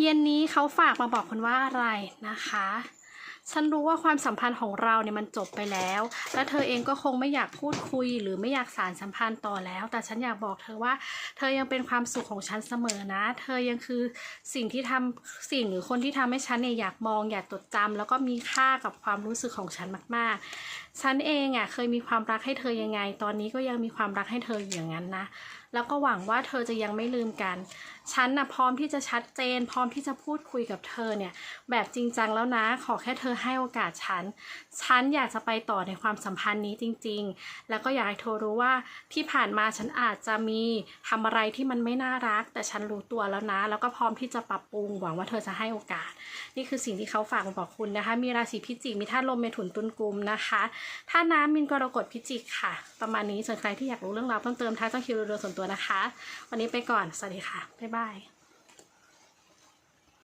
เย็นนี้เขาฝากมาบอกคุณว่าอะไรนะคะ ฉันรู้ว่าความสัมพันธ์ของเราเนี่ยมันจบไปแล้ว และเธอเองก็คงไม่อยากพูดคุย หรือไม่อยากสารสัมพันธ์ต่อแล้ว แต่ฉันอยากบอกเธอว่า เธอยังเป็นความสุขของฉันเสมอนะ เธอยังคือสิ่งที่ทำสิ่งหรือคนที่ทำให้ฉันเนี่ยอยากมองอยากจดจำแล้วก็มีค่ากับความรู้สึกของฉันมาก ๆ ฉันเองอะเคยมีความรักให้เธอยังไง ตอนนี้ก็ยังมีความรักให้เธออย่างนั้นนะแล้วก็หวังว่าเธอจะยังไม่ลืมกัน ฉันนะพร้อมที่จะชัดเจน พร้อมที่จะพูดคุยกับเธอเนี่ยแบบจริงจังแล้วนะขอแค่เธอให้โอกาสฉัน ฉันอยากจะไปต่อในความสัมพันธ์นี้จริง ๆ แล้วก็อยากให้เธอรู้ว่าที่ผ่านมาฉันอาจจะมีทำอะไรที่มันไม่น่ารัก แต่ฉันรู้ตัวแล้วนะ แล้วก็พร้อมที่จะปรับปรุงหวังว่าเธอจะให้โอกาส นี่คือสิ่งที่เขาฝากมาบอกคุณนะคะ มีราศีพิจิกมีธาตุลมเมถุนตุลกุมนะคะธาตุน้ำมินกรกฎพิจิกค่ะ ประมาณนี้ส่วนใครที่อยากรู้เรื่องราวเพิ่มเติมท้ายต้องคิวเรือส่วนตัวนะคะ วันนี้ไปก่อนสวัสดีค่ะบ๊ายบาย